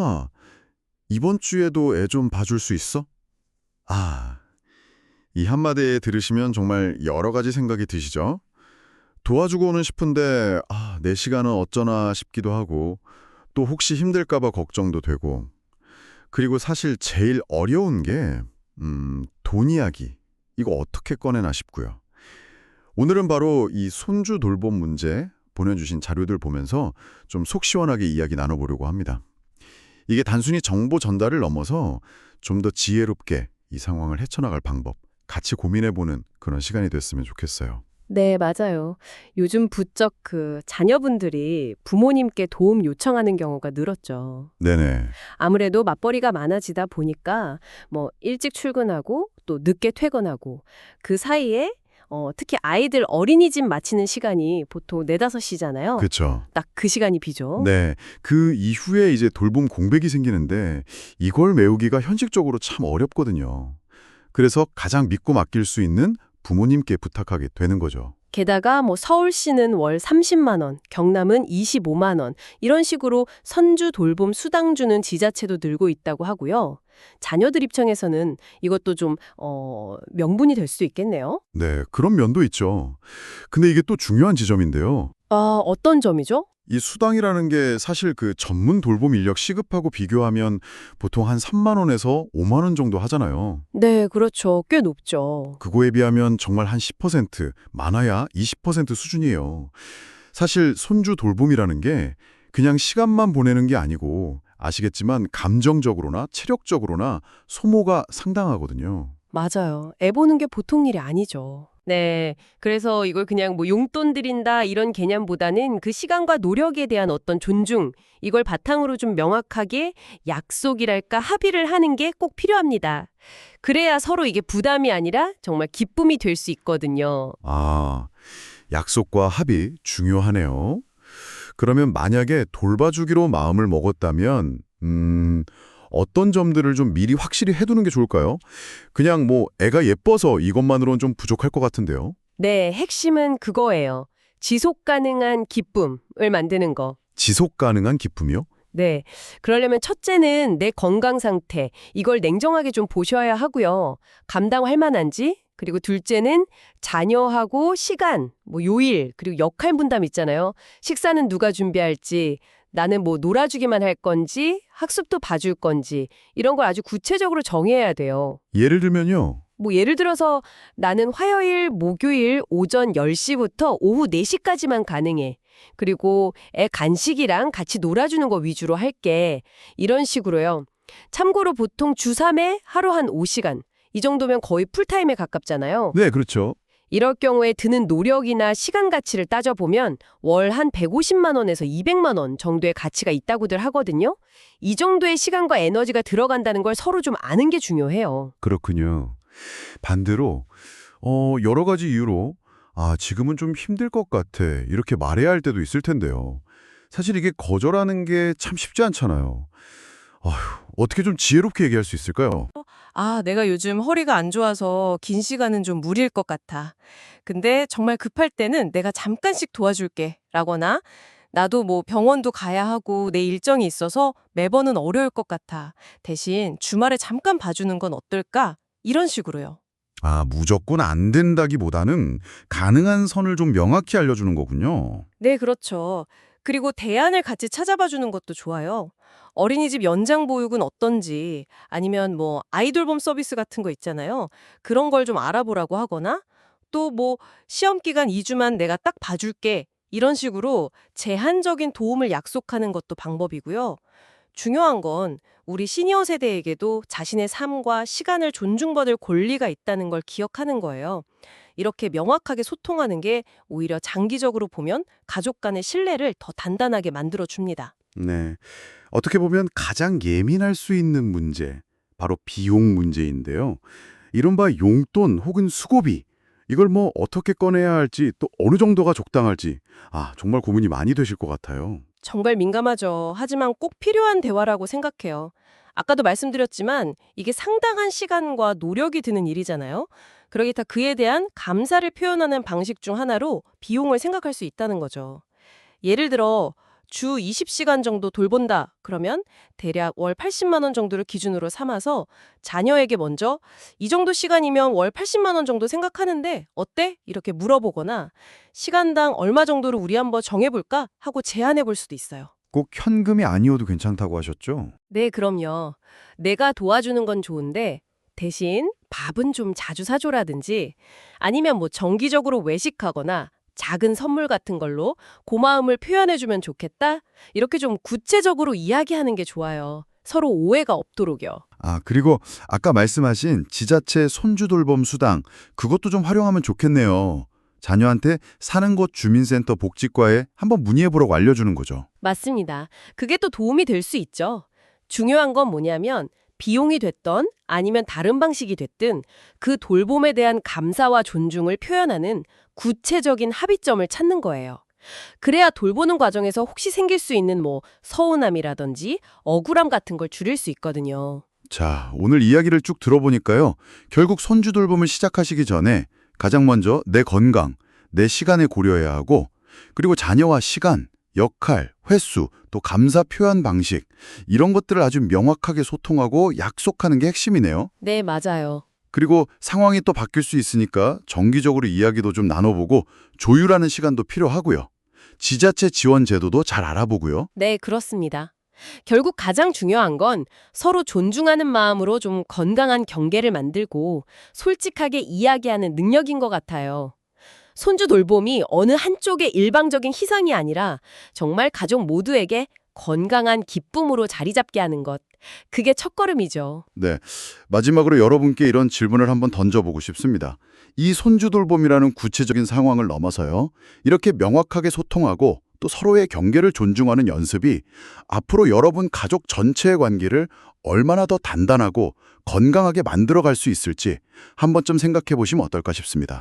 엄마, 이번 주에도 애 좀 봐줄 수 있어? 아, 이 한마디에 들으시면 정말 여러 가지 생각이 드시죠? 도와주고는 싶은데, 아, 내 시간은 어쩌나 싶기도 하고, 또 혹시 힘들까 봐 걱정도 되고, 그리고 사실 제일 어려운 게, 음, 돈 이야기. 이거 어떻게 꺼내나 싶고요. 오늘은 바로 이 손주 돌봄 문제 보내주신 자료들 보면서 좀 속 시원하게 이야기 나눠보려고 합니다. 이게 단순히 정보 전달을 넘어서 좀 더 지혜롭게 이 상황을 헤쳐나갈 방법 같이 고민해보는 그런 시간이 됐으면 좋겠어요. 네, 맞아요. 요즘 부쩍 그 자녀분들이 부모님께 도움 요청하는 경우가 늘었죠. 네네. 아무래도 맞벌이가 많아지다 보니까 뭐 일찍 출근하고 또 늦게 퇴근하고 그 사이에 어, 특히 아이들 어린이집 마치는 시간이 보통 4, 5시잖아요. 그렇죠. 딱 그 시간이 비죠. 네. 그 이후에 이제 돌봄 공백이 생기는데 이걸 메우기가 현실적으로 참 어렵거든요. 그래서 가장 믿고 맡길 수 있는 부모님께 부탁하게 되는 거죠. 게다가 뭐 서울시는 월 30만 원, 경남은 25만 원 이런 식으로 선주 돌봄 수당 주는 지자체도 늘고 있다고 하고요. 자녀들 입장에서는 이것도 좀 어, 명분이 될 수 있겠네요. 네, 그런 면도 있죠. 근데 이게 또 중요한 지점인데요. 아, 어떤 점이죠? 이 수당이라는 게 사실 그 전문 돌봄 인력 시급하고 비교하면 보통 한 3만 원에서 5만 원 정도 하잖아요. 네, 그렇죠. 꽤 높죠. 그거에 비하면 정말 한 10%, 많아야 20% 수준이에요. 사실 손주 돌봄이라는 게 그냥 시간만 보내는 게 아니고 아시겠지만 감정적으로나 체력적으로나 소모가 상당하거든요. 맞아요. 애 보는 게 보통 일이 아니죠. 네. 그래서 이걸 그냥 뭐 용돈 드린다 이런 개념보다는 그 시간과 노력에 대한 어떤 존중, 이걸 바탕으로 좀 명확하게 약속이랄까 합의를 하는 게 꼭 필요합니다. 그래야 서로 이게 부담이 아니라 정말 기쁨이 될 수 있거든요. 아, 약속과 합의 중요하네요. 그러면 만약에 돌봐주기로 마음을 먹었다면, 음, 어떤 점들을 좀 미리 확실히 해두는 게 좋을까요? 그냥 뭐 애가 예뻐서 이것만으로는 좀 부족할 것 같은데요. 네, 핵심은 그거예요. 지속 가능한 기쁨을 만드는 거. 지속 가능한 기쁨이요? 네. 그러려면 첫째는 내 건강 상태, 이걸 냉정하게 좀 보셔야 하고요. 감당할 만한지, 그리고 둘째는 자녀하고 시간, 뭐 요일, 그리고 역할 분담 있잖아요. 식사는 누가 준비할지, 나는 뭐 놀아주기만 할 건지, 학습도 봐줄 건지, 이런 걸 아주 구체적으로 정해야 돼요. 예를 들면요. 뭐 예를 들어서 나는 화요일, 목요일 오전 10시부터 오후 4시까지만 가능해. 그리고 애 간식이랑 같이 놀아주는 거 위주로 할게. 이런 식으로요. 참고로 보통 주 3회 하루 한 5시간. 이 정도면 거의 풀타임에 가깝잖아요. 네, 그렇죠. 이럴 경우에 드는 노력이나 시간 가치를 따져보면 월 한 150만 원에서 200만 원 정도의 가치가 있다고들 하거든요. 이 정도의 시간과 에너지가 들어간다는 걸 서로 좀 아는 게 중요해요. 그렇군요. 반대로 어, 여러 가지 이유로 아, 지금은 좀 힘들 것 같아. 이렇게 말해야 할 때도 있을 텐데요. 사실 이게 거절하는 게 참 쉽지 않잖아요. 아휴, 어떻게 좀 지혜롭게 얘기할 수 있을까요? 아, 내가 요즘 허리가 안 좋아서 긴 시간은 좀 무리일 것 같아. 근데 정말 급할 때는 내가 잠깐씩 도와줄게. 라거나, 나도 뭐 병원도 가야 하고 내 일정이 있어서 매번은 어려울 것 같아. 대신 주말에 잠깐 봐주는 건 어떨까? 이런 식으로요. 아, 무조건 안 된다기보다는 가능한 선을 좀 명확히 알려주는 거군요. 네, 그렇죠. 그리고 대안을 같이 찾아봐 주는 것도 좋아요. 어린이집 연장 보육은 어떤지 아니면 뭐 아이돌봄 서비스 같은 거 있잖아요. 그런 걸 좀 알아보라고 하거나 또 뭐 시험 기간 2주만 내가 딱 봐줄게. 이런 식으로 제한적인 도움을 약속하는 것도 방법이고요. 중요한 건 우리 시니어 세대에게도 자신의 삶과 시간을 존중받을 권리가 있다는 걸 기억하는 거예요. 이렇게 명확하게 소통하는 게 오히려 장기적으로 보면 가족 간의 신뢰를 더 단단하게 만들어 줍니다. 네. 어떻게 보면 가장 예민할 수 있는 문제, 바로 비용 문제인데요. 이른바 용돈 혹은 수고비, 이걸 뭐 어떻게 꺼내야 할지 또 어느 정도가 적당할지, 아, 정말 고민이 많이 되실 것 같아요. 정말 민감하죠. 하지만 꼭 필요한 대화라고 생각해요. 아까도 말씀드렸지만 이게 상당한 시간과 노력이 드는 일이잖아요. 그러기타 그에 대한 감사를 표현하는 방식 중 하나로 비용을 생각할 수 있다는 거죠. 예를 들어 주 20시간 정도 돌본다. 그러면 대략 월 80만 원 정도를 기준으로 삼아서 자녀에게 먼저 이 정도 시간이면 월 80만 원 정도 생각하는데 어때? 이렇게 물어보거나 시간당 얼마 정도를 우리 한번 정해볼까? 하고 제안해 볼 수도 있어요. 꼭 현금이 아니어도 괜찮다고 하셨죠? 네, 그럼요. 내가 도와주는 건 좋은데 대신 밥은 좀 자주 사줘라든지 아니면 뭐 정기적으로 외식하거나 작은 선물 같은 걸로 고마움을 표현해주면 좋겠다? 이렇게 좀 구체적으로 이야기하는 게 좋아요. 서로 오해가 없도록요. 아, 그리고 아까 말씀하신 지자체 손주 돌봄 수당 그것도 좀 활용하면 좋겠네요. 자녀한테 사는 곳 주민센터 복지과에 한번 문의해보라고 알려주는 거죠. 맞습니다. 그게 또 도움이 될 수 있죠. 중요한 건 뭐냐면 비용이 됐던 아니면 다른 방식이 됐든 그 돌봄에 대한 감사와 존중을 표현하는 구체적인 합의점을 찾는 거예요. 그래야 돌보는 과정에서 혹시 생길 수 있는 뭐 서운함이라든지 억울함 같은 걸 줄일 수 있거든요. 자, 오늘 이야기를 쭉 들어보니까요. 결국 손주 돌봄을 시작하시기 전에 가장 먼저 내 건강, 내 시간을 고려해야 하고 그리고 자녀와 시간, 역할, 횟수, 또 감사 표현 방식 이런 것들을 아주 명확하게 소통하고 약속하는 게 핵심이네요. 네, 맞아요. 그리고 상황이 또 바뀔 수 있으니까 정기적으로 이야기도 좀 나눠보고 조율하는 시간도 필요하고요. 지자체 지원 제도도 잘 알아보고요. 네, 그렇습니다. 결국 가장 중요한 건 서로 존중하는 마음으로 좀 건강한 경계를 만들고 솔직하게 이야기하는 능력인 것 같아요. 손주 돌봄이 어느 한쪽의 일방적인 희생이 아니라 정말 가족 모두에게 건강한 기쁨으로 자리 잡게 하는 것. 그게 첫걸음이죠. 네. 마지막으로 여러분께 이런 질문을 한번 던져보고 싶습니다. 이 손주 돌봄이라는 구체적인 상황을 넘어서요. 이렇게 명확하게 소통하고 또 서로의 경계를 존중하는 연습이 앞으로 여러분 가족 전체의 관계를 얼마나 더 단단하고 건강하게 만들어갈 수 있을지 한 번쯤 생각해 보시면 어떨까 싶습니다.